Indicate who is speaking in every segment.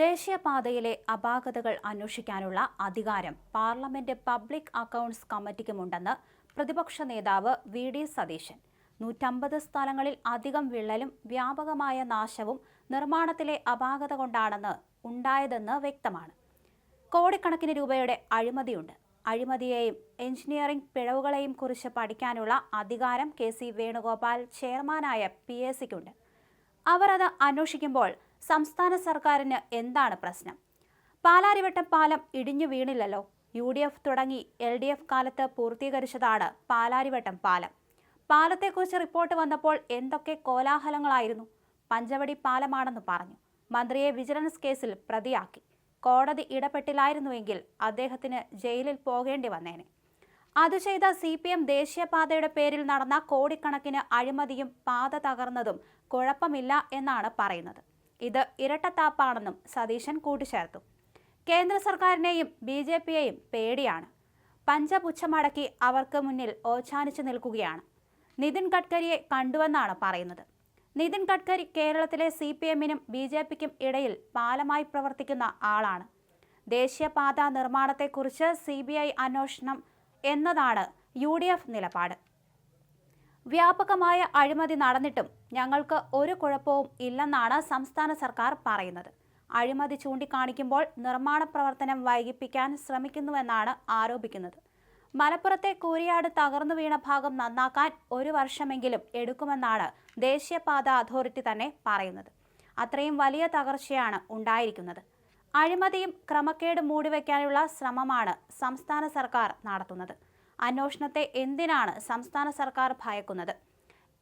Speaker 1: ദേശീയപാതയിലെ അപാകതകൾ അന്വേഷിക്കാനുള്ള അധികാരം പാർലമെന്റ് പബ്ലിക് അക്കൗണ്ട്സ് കമ്മിറ്റിക്കുമുണ്ടെന്ന് പ്രതിപക്ഷ നേതാവ് വി ഡി സതീശൻ. നൂറ്റമ്പത് സ്ഥലങ്ങളിൽ അധികം വിള്ളലും വ്യാപകമായ നാശവും നിർമ്മാണത്തിലെ അപാകത കൊണ്ടാണെന്ന് ഉണ്ടായതെന്ന് വ്യക്തമാണ്. കോടിക്കണക്കിന് രൂപയുടെ അഴിമതിയുണ്ട്. അഴിമതിയെയും എഞ്ചിനീയറിംഗ് പിഴവുകളെയും കുറിച്ച് പഠിക്കാനുള്ള അധികാരം കെ സി വേണുഗോപാൽ ചെയർമാനായ പി എസ് സിക്കുണ്ട്. അവർ അത് അന്വേഷിക്കുമ്പോൾ സംസ്ഥാന സർക്കാരിന് എന്താണ് പ്രശ്നം? പാലാരിവട്ടം പാലം ഇടിഞ്ഞു വീണില്ലല്ലോ. യു ഡി എഫ് തുടങ്ങി എൽ ഡി എഫ് കാലത്ത് പൂർത്തീകരിച്ചതാണ് പാലാരിവട്ടം പാലം. പാലത്തെക്കുറിച്ച് റിപ്പോർട്ട് വന്നപ്പോൾ എന്തൊക്കെ കോലാഹലങ്ങളായിരുന്നു? പഞ്ചവടി പാലമാണെന്ന് പറഞ്ഞു. മന്ത്രിയെ വിജിലൻസ് കേസിൽ പ്രതിയാക്കി. കോടതി ഇടപെട്ടില്ലായിരുന്നുവെങ്കിൽ അദ്ദേഹത്തിന് ജയിലിൽ പോകേണ്ടി വന്നേനെ. അത് ചെയ്ത സി പി എം ദേശീയപാതയുടെ പേരിൽ നടന്ന കോടിക്കണക്കിന് അഴിമതിയും പാത തകർന്നതും കുഴപ്പമില്ല എന്നാണ് പറയുന്നത്. ഇത് ഇരട്ടത്താപ്പാണെന്നും സതീശൻ കൂട്ടിച്ചേർത്തു. കേന്ദ്ര സർക്കാരിനെയും ബി ജെ പിയെയും പേടിയാണ്. പഞ്ചപുച്ഛമടക്കി അവർക്ക് മുന്നിൽ ഓച്ചാനിച്ചു നിൽക്കുകയാണ്. നിതിൻ ഗഡ്കരിയെ കണ്ടുവെന്നാണ് പറയുന്നത്. നിതിൻ ഗഡ്കരി കേരളത്തിലെ സി പി എമ്മിനും ബി ജെ പിക്കും ഇടയിൽ പാലമായി പ്രവർത്തിക്കുന്ന ആളാണ്. ദേശീയപാത നിർമ്മാണത്തെക്കുറിച്ച് സി ബി ഐ അന്വേഷണം എന്നതാണ് യു ഡി എഫ് നിലപാട്. വ്യാപകമായ അഴിമതി നടന്നിട്ടും ഞങ്ങൾക്ക് ഒരു കുഴപ്പവും ഇല്ലെന്നാണ് സംസ്ഥാന സർക്കാർ പറയുന്നത്. അഴിമതി ചൂണ്ടിക്കാണിക്കുമ്പോൾ നിർമ്മാണ പ്രവർത്തനം വൈകിപ്പിക്കാൻ ശ്രമിക്കുന്നുവെന്നാണ് ആരോപിക്കുന്നത്. മലപ്പുറത്തെ കൂരിയാട് തകർന്നു വീണ ഭാഗം നന്നാക്കാൻ ഒരു വർഷമെങ്കിലും എടുക്കുമെന്നാണ് ദേശീയപാത അതോറിറ്റി തന്നെ പറയുന്നത്. അത്രയും വലിയ തകർച്ചയാണ് ഉണ്ടായിരിക്കുന്നത്. അഴിമതിയും ക്രമക്കേട് മൂടിവെക്കാനുള്ള ശ്രമമാണ് സംസ്ഥാന സർക്കാർ നടത്തുന്നത്. അന്വേഷണത്തെ എന്തിനാണ് സംസ്ഥാന സർക്കാർ ഭയക്കുന്നത്?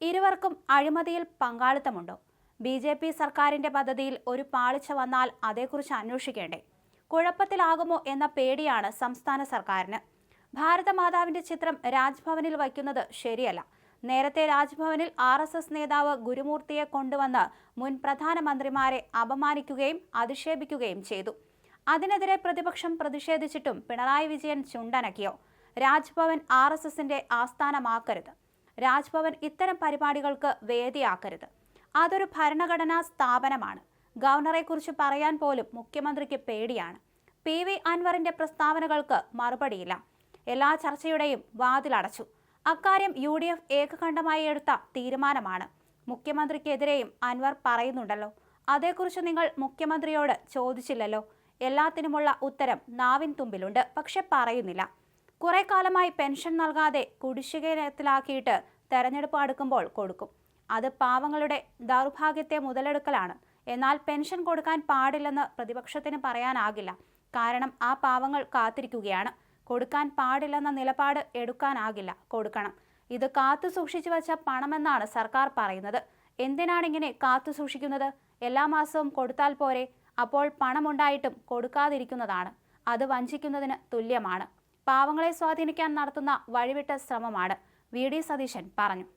Speaker 1: ഇരുവർക്കും അഴിമതിയിൽ പങ്കാളിത്തമുണ്ടോ? ബി ജെ പി സർക്കാരിന്റെ പദ്ധതിയിൽ ഒരു പാളിച്ച വന്നാൽ അതേക്കുറിച്ച് അന്വേഷിക്കേണ്ടേ? കുഴപ്പത്തിലാകുമോ എന്ന പേടിയാണ് സംസ്ഥാന സർക്കാരിന്. ഭാരതമാതാവിന്റെ ചിത്രം രാജ്ഭവനിൽ വയ്ക്കുന്നത് ശരിയല്ല. നേരത്തെ രാജ്ഭവനിൽ ആർ എസ് എസ് നേതാവ് ഗുരുമൂർത്തിയെ കൊണ്ടുവന്ന് മുൻ പ്രധാനമന്ത്രിമാരെ അപമാനിക്കുകയും അധിക്ഷേപിക്കുകയും ചെയ്തു. അതിനെതിരെ പ്രതിപക്ഷം പ്രതിഷേധിച്ചിട്ടും പിണറായി വിജയൻ ചുണ്ടനക്കിയോ? രാജ്ഭവൻ ആർ എസ് എസിന്റെ ആസ്ഥാനമാക്കരുത്. രാജ്ഭവൻ ഇത്തരം പരിപാടികൾക്ക് വേദിയാക്കരുത്. അതൊരു ഭരണഘടനാ സ്ഥാപനമാണ്. ഗവർണറെക്കുറിച്ച് പറയാൻ പോലും മുഖ്യമന്ത്രിക്ക് പേടിയാണ്. പി വി അൻവറിന്റെ പ്രസ്താവനകൾക്ക് മറുപടിയില്ല. എല്ലാ ചർച്ചയുടെയും വാതിലടച്ചു. അക്കാര്യം യു ഡി എഫ് ഏകകണ്ഠമായി എടുത്ത തീരുമാനമാണ്. മുഖ്യമന്ത്രിക്കെതിരെയും അൻവർ പറയുന്നുണ്ടല്ലോ. അതേക്കുറിച്ച് നിങ്ങൾ മുഖ്യമന്ത്രിയോട് ചോദിച്ചില്ലല്ലോ. എല്ലാത്തിനുമുള്ള ഉത്തരം നാവിൻ തുമ്പിലുണ്ട്. പക്ഷെ പറയുന്നില്ല. കുറെ കാലമായി പെൻഷൻ നൽകാതെ കുടിശ്ശികത്തിലാക്കിയിട്ട് തെരഞ്ഞെടുപ്പ് അടുക്കുമ്പോൾ കൊടുക്കും. അത് പാവങ്ങളുടെ ദൗർഭാഗ്യത്തെ മുതലെടുക്കലാണ്. എന്നാൽ പെൻഷൻ കൊടുക്കാൻ പാടില്ലെന്ന് പ്രതിപക്ഷത്തിന് പറയാനാകില്ല. കാരണം ആ പാവങ്ങൾ കാത്തിരിക്കുകയാണ്. കൊടുക്കാൻ പാടില്ലെന്ന നിലപാട് എടുക്കാനാകില്ല. കൊടുക്കണം. ഇത് കാത്തു സൂക്ഷിച്ചു വച്ച പണമെന്നാണ് സർക്കാർ പറയുന്നത്. എന്തിനാണ് ഇങ്ങനെ കാത്തു സൂക്ഷിക്കുന്നത്? എല്ലാ മാസവും കൊടുത്താൽ പോരെ. അപ്പോൾ പണമുണ്ടായിട്ടും കൊടുക്കാതിരിക്കുന്നതാണ്. അത് വഞ്ചിക്കുന്നതിന് തുല്യമാണ്. പാവങ്ങളെ സ്വാധീനിക്കാൻ നടത്തുന്ന വഴിവിട്ട ശ്രമമാണ് വി ഡി സതീശൻ പറഞ്ഞു